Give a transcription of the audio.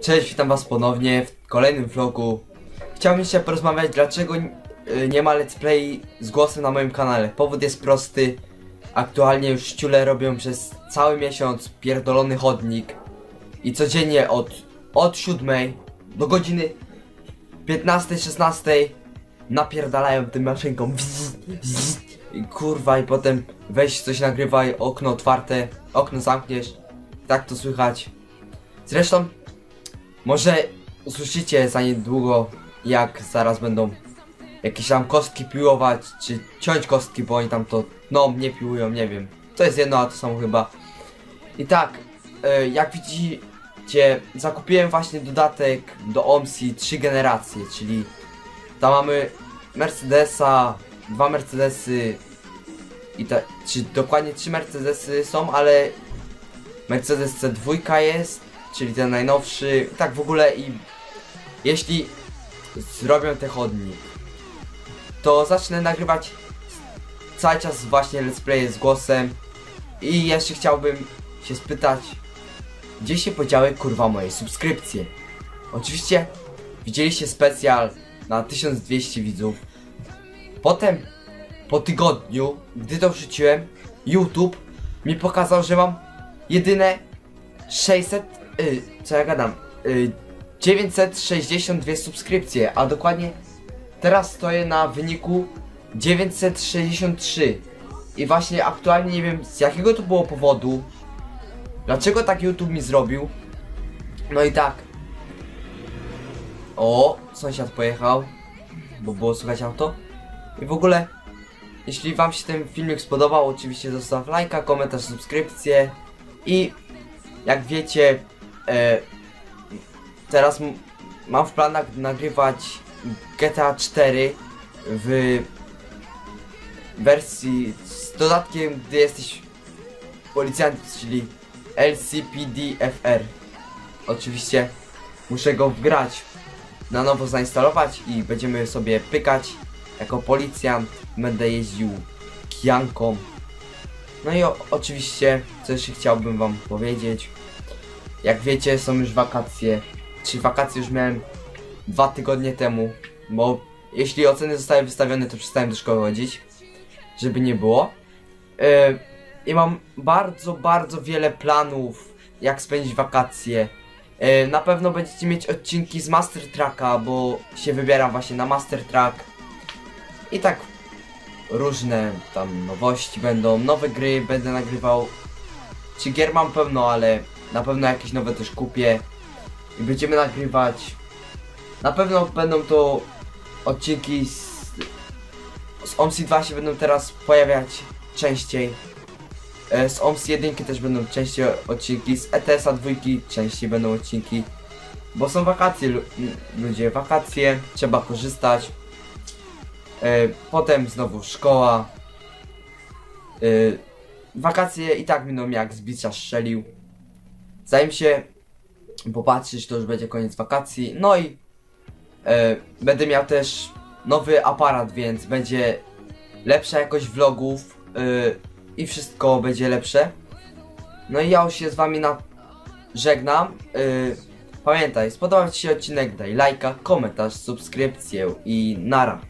Cześć, witam was ponownie w kolejnym vlogu. Chciałbym jeszcze porozmawiać, dlaczego y, nie ma let's play z głosem na moim kanale. Powód jest prosty. Aktualnie już ciule robią przez cały miesiąc pierdolony chodnik. I codziennie od, od 7 do godziny 15-16 napierdalają tym maszynką. I kurwa i potem weź coś nagrywaj, okno otwarte, okno zamkniesz. Tak to słychać. Zresztą może usłyszycie za niedługo, jak zaraz będą jakieś tam kostki piłować, czy ciąć kostki, bo oni tam to, no, nie piłują, nie wiem. To jest jedno, a to samo chyba. I tak, e, jak widzicie, zakupiłem właśnie dodatek do OMSI 3 generacje, czyli tam mamy Mercedesa, dwa Mercedesy i te, czy dokładnie trzy Mercedesy są, ale Mercedes C2 jest, czyli ten najnowszy, tak w ogóle i jeśli zrobią te chodnik, to zacznę nagrywać cały czas właśnie let's play z głosem i jeszcze chciałbym się spytać, gdzie się podziały kurwa moje subskrypcje? Oczywiście widzieliście specjal na 1200 widzów. Potem po tygodniu, gdy to wrzuciłem, YouTube mi pokazał, że mam jedyne 600, y, co ja gadam, y, 962 subskrypcje, a dokładnie teraz stoję na wyniku 963. I właśnie aktualnie nie wiem z jakiego to było powodu, dlaczego tak YouTube mi zrobił. No i tak. O, sąsiad pojechał, bo było słychać auto. I w ogóle, jeśli wam się ten filmik spodobał, oczywiście zostaw lajka, komentarz, subskrypcję. I jak wiecie, teraz m- mam w planach nagrywać GTA 4 w wersji z dodatkiem, gdy jesteś policjantem, czyli LCPDFR. Oczywiście muszę go wgrać, na nowo zainstalować i będziemy sobie pykać jako policjant. Będę jeździł kijanką. No i o, oczywiście, co jeszcze chciałbym wam powiedzieć. Jak wiecie, są już wakacje. Czy wakacje już miałem dwa tygodnie temu, bo jeśli oceny zostały wystawione, to przestałem do szkoły chodzić, żeby nie było. Yy, I mam bardzo, bardzo wiele planów, jak spędzić wakacje. Yy, na pewno będziecie mieć odcinki z Master Tracka, bo się wybieram właśnie na Master Track. I tak różne tam nowości będą, nowe gry będę nagrywał. Czy gier mam pełno, ale na pewno jakieś nowe też kupię. I będziemy nagrywać. Na pewno będą to odcinki z, z OMSI 2 się będą teraz pojawiać częściej. E, Z OMSI 1 też będą częściej odcinki, z ETS-a 2 częściej będą odcinki. Bo są wakacje, ludzie, wakacje, trzeba korzystać. E, Potem znowu szkoła. E, Wakacje i tak będą jak z bicia strzelił. Zanim się popatrzeć, to już będzie koniec wakacji. No i e, będę miał też nowy aparat, więc będzie lepsza jakość vlogów e, i wszystko będzie lepsze. No i ja już się z wami na... żegnam. E, pamiętaj, spodobał ci się odcinek, daj lajka, komentarz, subskrypcję i nara.